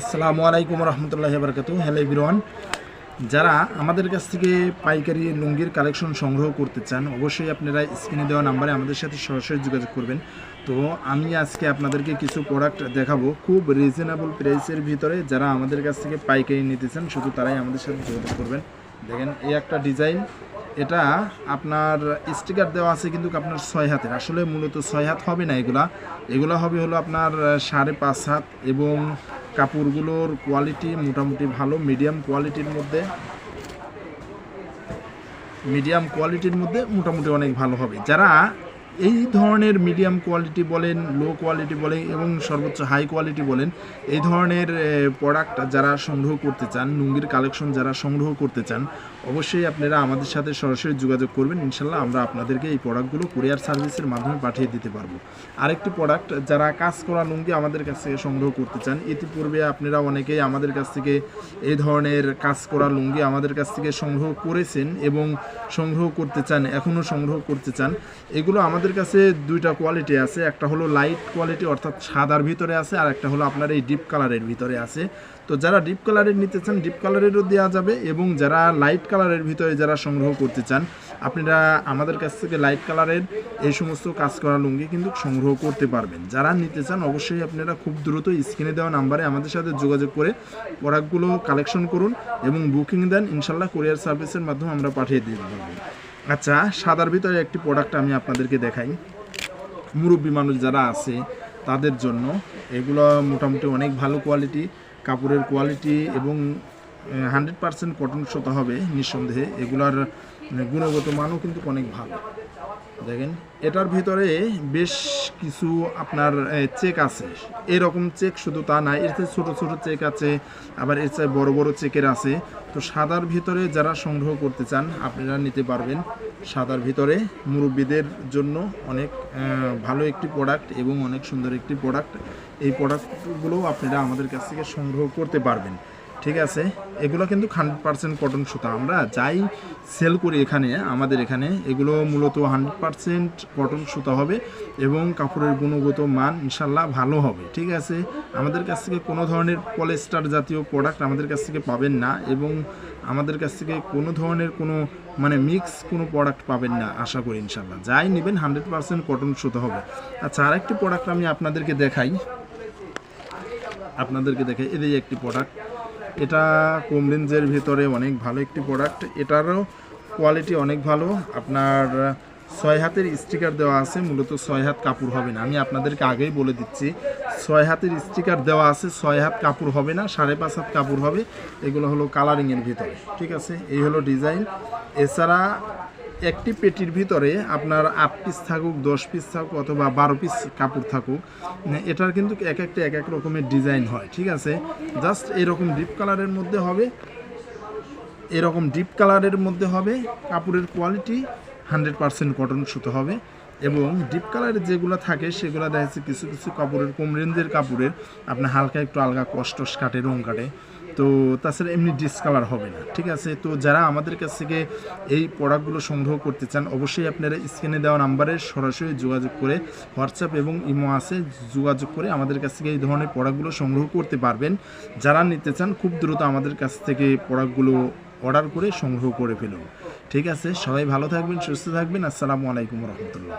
আসসালামু আলাইকুম রহমতুল্লাহ বরকাতু hello everyone, যারা আমাদের কাছ থেকে পাইকারি লুঙ্গির কালেকশন সংগ্রহ করতে চান, অবশ্যই আপনারা স্ক্রিনে দেওয়া নাম্বারে আমাদের সাথে সরাসরি যোগাযোগ করবেন। তো আমি আজকে আপনাদেরকে কিছু প্রোডাক্ট দেখাবো খুব রিজনেবল প্রাইসের ভিতরে যারা আমাদের কাছ থেকে পাইকারি নিতে চান, শুধু তারাই আমাদের সাথে যোগাযোগ করবেন। দেখেন, এই একটা ডিজাইন এটা আপনার স্টিকার দেওয়া আছে কিন্তু আপনার ছয় হাতের। আসলে মূলত ছয় হাত হবে না এগুলা। এগুলো হবে হলো আপনার সাড়ে পাঁচ হাত এবং কাপড়গুলোর কোয়ালিটি মোটামুটি ভালো মিডিয়াম কোয়ালিটির মধ্যে। মিডিয়াম কোয়ালিটির মধ্যে মোটামুটি অনেক ভালো হবে। যারা এই ধরনের মিডিয়াম কোয়ালিটি বলেন লো কোয়ালিটি বলেন এবং সর্বোচ্চ হাই কোয়ালিটি বলেন, এই ধরনের প্রোডাক্ট যারা সংগ্রহ করতে চান, লুঙ্গির কালেকশন যারা সংগ্রহ করতে চান, অবশ্যই আপনারা আমাদের সাথে সরাসরি যোগাযোগ করবেন। ইনশাল্লাহ আমরা আপনাদেরকে এই প্রোডাক্টগুলো কুরিয়ার সার্ভিসের মাধ্যমে পাঠিয়ে দিতে পারব। আরেকটি প্রোডাক্ট যারা কাজ করা লুঙ্গি আমাদের কাছ থেকে সংগ্রহ করতে চান, ইতিপূর্বে আপনারা অনেকেই আমাদের কাছ থেকে এই ধরনের কাজ করা লুঙ্গি আমাদের কাছ থেকে সংগ্রহ করেছেন এবং সংগ্রহ করতে চান এখনও সংগ্রহ করতে চান। এগুলো আমাদের কাছে দুইটা কোয়ালিটি আছে। একটা হলো লাইট কোয়ালিটি অর্থাৎ সাদার ভিতরে আছে, আর একটা হলো আপনার এই ডিপ কালারের ভিতরে আছে। তো যারা ডিপ কালারের নিতে চান ডিপ কালারেরও দেওয়া যাবে এবং যারা লাইট কালারের ভিতরে যারা সংগ্রহ করতে চান, আপনারা আমাদের কাছ থেকে লাইট কালারের এই সমস্ত কাজ করা লুঙ্গি কিন্তু সংগ্রহ করতে পারবেন। যারা নিতে চান, অবশ্যই আপনারা খুব দ্রুত স্ক্রিনে দেওয়া নাম্বারে আমাদের সাথে যোগাযোগ করে প্রোডাক্টগুলো কালেকশন করুন এবং বুকিং দেন। ইনশাল্লাহ কুরিয়ার সার্ভিসের মাধ্যমে আমরা পাঠিয়ে দিতে পারব আচ্ছা সাদার ভিতরে একটি প্রোডাক্ট আমি আপনাদেরকে দেখাই। মুরব্বী মানুষ যারা আছে, তাদের জন্য। এগুলো মোটামুটি অনেক ভালো কোয়ালিটি কাপড়ের কোয়ালিটি এবং হান্ড্রেড পারসেন্ট কটন শতা হবে, নিঃসন্দেহে। এগুলার গুণগত মানও কিন্তু অনেক ভালো। দেখেন, এটার ভিতরে বেশ কিছু আপনার চেক আছে। এরকম চেক শুধু তা না, এর চেয়ে ছোটো ছোটো চেক আছে, আবার এর চেয়ে বড় বড় চেকের আছে। তো সাদার ভিতরে যারা সংগ্রহ করতে চান, আপনারা নিতে পারবেন। সাদার ভিতরে মুরব্বীদের জন্য অনেক ভালো একটি প্রোডাক্ট এবং অনেক সুন্দর একটি প্রোডাক্ট এই প্রোডাক্টগুলো আপনারা আমাদের কাছ থেকে সংগ্রহ করতে পারবেন। ঠিক আছে? এগুলো কিন্তু হান্ড্রেড পার্সেন্ট কটন সুতা। আমরা যাই সেল করি এখানে, আমাদের এখানে, এগুলো মূলত হান্ড্রেড পার্সেন্ট কটন সুতা হবে এবং কাপড়ের গুণগত মান ইনশাল্লাহ ভালো হবে, ঠিক আছে? আমাদের কাছ থেকে কোনো ধরনের পলেস্টার জাতীয় প্রোডাক্ট আমাদের কাছ থেকে পাবেন না এবং আমাদের কাছ থেকে কোনো ধরনের কোনো মানে মিক্স কোনো প্রোডাক্ট পাবেন না, আশা করি ইনশাল্লাহ। যাই নেবেন হান্ড্রেড পার্সেন্ট কটন সুতা হবে। আচ্ছা আরেকটি প্রোডাক্ট আমি আপনাদেরকে দেখাই। আপনাদেরকে দেখে এই একটি প্রোডাক্ট এটা কম রেঞ্জের ভিতরে অনেক ভালো একটি প্রোডাক্ট এটারও কোয়ালিটি অনেক ভালো। আপনার ছয় হাতের স্টিকার দেওয়া আছে, মূলত ছয় হাত কাপড় হবে না। আমি আপনাদেরকে আগেই বলে দিচ্ছি, ছয় হাতের স্টিকার দেওয়া আছে, ছয় হাত কাপড় হবে না, সাড়ে পাঁচ হাত কাপড় হবে। এগুলো হলো কালারিংয়ের ভিতরে, ঠিক আছে? এই হলো ডিজাইন এছাড়া একটি পেটির ভিতরে আপনার আট পিস থাকুক, দশ পিস থাকুক অথবা বারো পিস কাপড় থাকুক মানে এটার কিন্তু এক একটা, এক এক রকমের ডিজাইন হয়, ঠিক আছে? জাস্ট এরকম ডিপ কালারের মধ্যে হবে, এরকম ডিপ কালারের মধ্যে হবে, কাপড়ের কোয়ালিটি হান্ড্রেড পারসেন্ট কটন সুতো হবে এবং ডিপ কালারের যেগুলো থাকে সেগুলো দেখা কিছু কিছু কাপড়ের কম রেঞ্জের কাপড়ের, আপনার হালকা একটু আলগা কষ্ট কাটে, রং কাটে। তো তাছাড়া এমনি ডিসকালার হবে না, ঠিক আছে? তো যারা আমাদের কাছ থেকে এই প্রোডাক্টগুলো সংগ্রহ করতে চান, অবশ্যই আপনারা স্ক্রিনে দেওয়া নাম্বারে সরাসরি যোগাযোগ করে হোয়াটসঅ্যাপ এবং ইমো আছে, যোগাযোগ করে আমাদের কাছ থেকে এই ধরনের প্রোডাক্টগুলো সংগ্রহ করতে পারবেন। যারা নিতে চান, খুব দ্রুত আমাদের কাছ থেকে প্রোডাক্টগুলো অর্ডার করে সংগ্রহ করে ফেলুন। ঠিক আছে? সবাই ভালো থাকবেন, সুস্থ থাকবেন। আসসালামু আলাইকুম রহমতুল্লাহ।